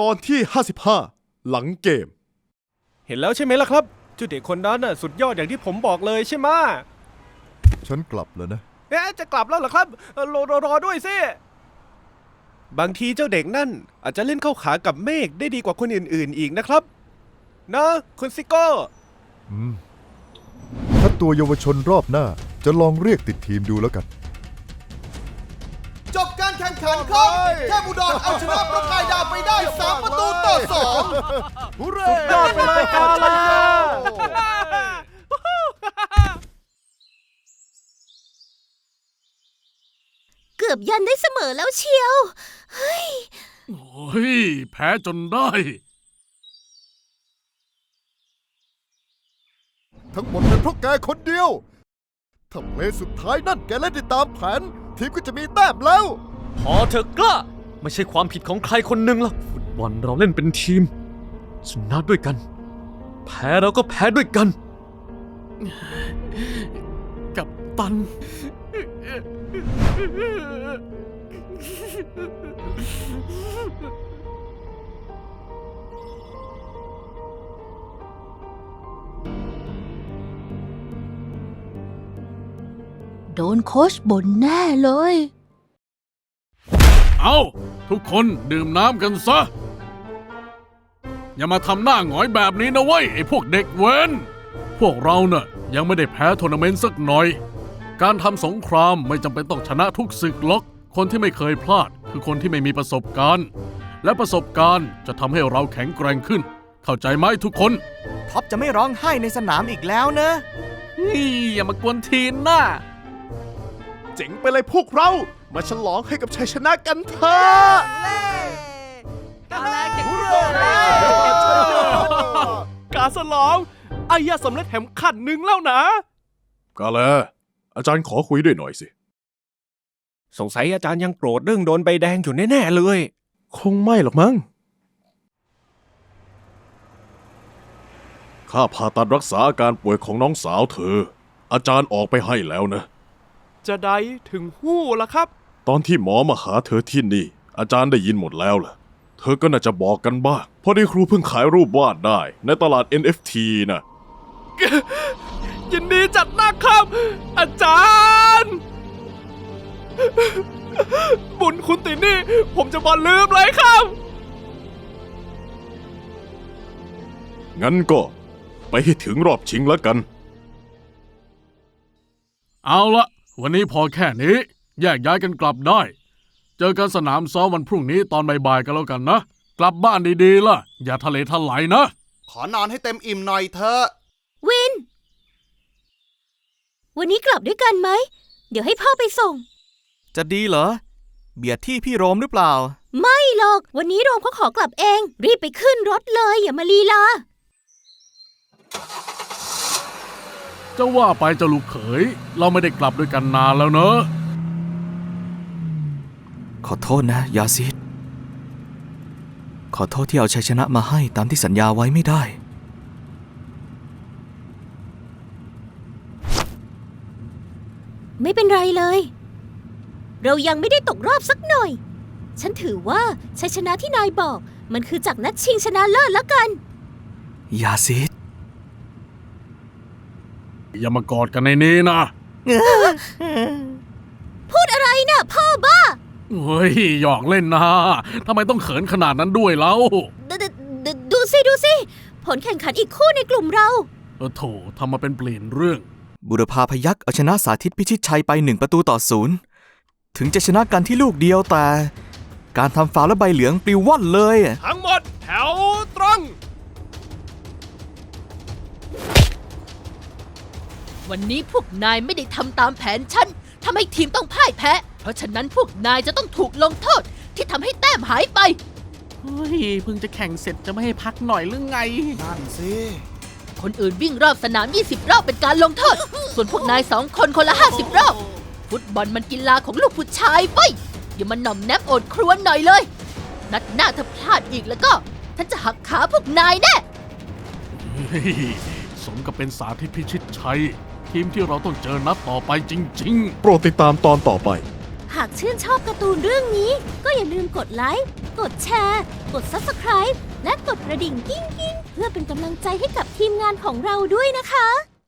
ตอนที่ 55 หลังเกม เห็นแล้วใช่ไหมล่ะครับเจ้าเด็กคนนั้นน่ะสุดยอดอย่างที่ผมบอกเลยใช่ไหมะฉันกลับแล้วนะ เอ๊ะจะกลับแล้วเหรอครับเอ่อรอรอรอด้วยสิ บางทีเจ้าเด็กนั่น อาจจะเล่นเข้าขากับเมฆได้ดีกว่าคนอื่นๆอีกนะครับ นะคุณซิโก้ ถ้าตัวเยาวชนรอบหน้าจะลองเรียกติดทีมดูแล้วกันจบการแขันครับเทพอุดรเอาชนะประกายดาวไปได้ 3 ประตูต่อ2ยอดไปเลยกาลาเกือบยันได้เสมอแล้วเชียว เฮ้ย โอ้ย แพ้จนได้ทั้งหมดเป็นเพราะแกคนเดียว ถ้าเพลสุดท้ายนั่นแกเล่นได้ตามแผน ทีมก็จะมีแต้มแล้ว พอเถอะกล้า ไม่ใช่ความผิดของใครคนหนึ่งหรอกฟุตบอลเราเล่นเป็นทีมชนะด้วยกัน แพ้เราก็แพ้ด้วยกัน กับตัน โดนโค้ชบ่นแน่เลย เอาทุกคนดื่มน้ำกันซะ อย่ามาทำหน้าหงอยแบบนี้นะเว้ยไอ้พวกเด็กเว้น พวกเราเน่ะยังไม่ได้แพ้ทัวร์นาเมนต์สักหน่อย การทำสงครามไม่จำเป็นต้องชนะทุกศึกหรอก คนที่ไม่เคยพลาด คือคนที่ไม่มีประสบการณ์ และประสบการณ์จะทำให้เราแข็งแกร่งขึ้น เข้าใจไหมทุกคน ท็อปจะไม่ร้องไห้ในสนามอีกแล้วนะ นี่อย่ามากวนทีนน่ะเจ๋งไปเลยพวกเรา มาฉลองให้กับชัยชนะกันเถอะการสลองอายาสำเร็จแถมขันหนึ่งแล้วนะ กาแลอาจารย์ขอคุยด้วยหน่อยสิ สงสัยอาจารย์ยังโกรธเรื่องโดนใบแดงอยู่แน่ๆเลย คงไม่หรอกมั้ง ข้าผ่าตัดรักษาอาการป่วยของน้องสาวเธอ อาจารย์ออกไปให้แล้วนะ จะได้ถึงหู้ละครับ ตอนที่หมอมาหาเธอที่นี่ อาจารย์ได้ยินหมดแล้วล่ะ เธอก็น่าจะบอกกันบ้างเพราะที่ครูเพิ่งขายรูปวาดได้ ในตลาด NFT นะยินดีจัดหนักครับอาจารย์ บุญคุณตินี่ ผมจะบอลลืมเลยครับ งั้นก็ไปให้ถึงรอบชิงแล้วกัน เอาละวันนี้พอแค่นี้ แยกย้ายกันกลับได้ เจอกันสนามซ้อมวันพรุ่งนี้ตอนบ่ายๆกันแล้วกันนะ กลับบ้านดีๆล่ะ อย่าทะเลทลายนะ ขอนอนให้เต็มอิ่มหน่อยเถอะวิน วันนี้กลับด้วยกันไหม เดี๋ยวให้พ่อไปส่ง จะดีเหรอ เบียดที่พี่โรมหรือเปล่า ไม่หรอก วันนี้โรมเขาขอกลับเอง รีบไปขึ้นรถเลย อย่ามาลีลา จะว่าไปเจะลูกเขย เราไม่ได้กลับด้วยกันนานแล้วเนอะ ขอโทษนะ ยาซิดขอโทษที่เอาชัยชนะมาให้ตามที่สัญญาไว้ไม่ได้ ไม่เป็นไรเลย เรายังไม่ได้ตกรอบสักหน่อย ฉันถือว่าชัยชนะที่นายบอก มันคือจากนัดชิงชนะเลิศแล้วกัน ยาซิดอย่ามากอดกันในนี้นะ พูดอะไรนะ่ะพ่อบ้า เฮ้ยหยอกเล่นนะทำไมต้องเขินขนาดนั้นด้วยแล้วดดดดูสิดูสิ ผลแข่งขันอีกคู่ในกลุ่มเรา เออโถทำมาเป็นเปลี่ยนเรื่อง บุรพาพยักเอาชนะสาธิตพิชิตชัยไปหนึ่งประตูต่อศูนย์ถึงจะชนะกันที่ลูกเดียวแต่ การทำฟาวล์และใบเหลืองปลิวว่อนเลย ทั้งหมดแถวตรง วันนี้พวกนายไม่ได้ทำตามแผนฉันทำให้ทีมต้องพ่ายแพ้ เพราะฉะนั้นพวกนายจะต้องถูกลงโทษที่ทำให้แต้มหายไป เฮ้ยเพิ่งจะแข่งเสร็จจะไม่ให้พักหน่อยหรือไง นั่นสิคนอื่นวิ่งรอบสนาม 20 รอบเป็นการลงโทษ ส่วนพวกนายสองคนคนละ 50 รอบ ฟุตบอลมันกีฬาของลูกผู้ชายไปอย่ามาหน่อมแนบโอดครวนหน่อยเลย นัดหน้าถ้าพลาดอีกแล้วก็ฉันจะหักขาพวกนายแน่ เฮ้ยสมกับเป็นสาธิตพิชิตชัย ทีมที่เราต้องเจอนัดต่อไปจริงโปรดติดตามตอนต่อไป หากชื่นชอบการ์ตูนเรื่องนี้ ก็อย่าลืมกดไลค์ กดแชร์ กด Subscribe และกดกระดิ่งกิ้งกิ้งๆเพื่อเป็นกำลังใจให้กับทีมงานของเราด้วยนะคะ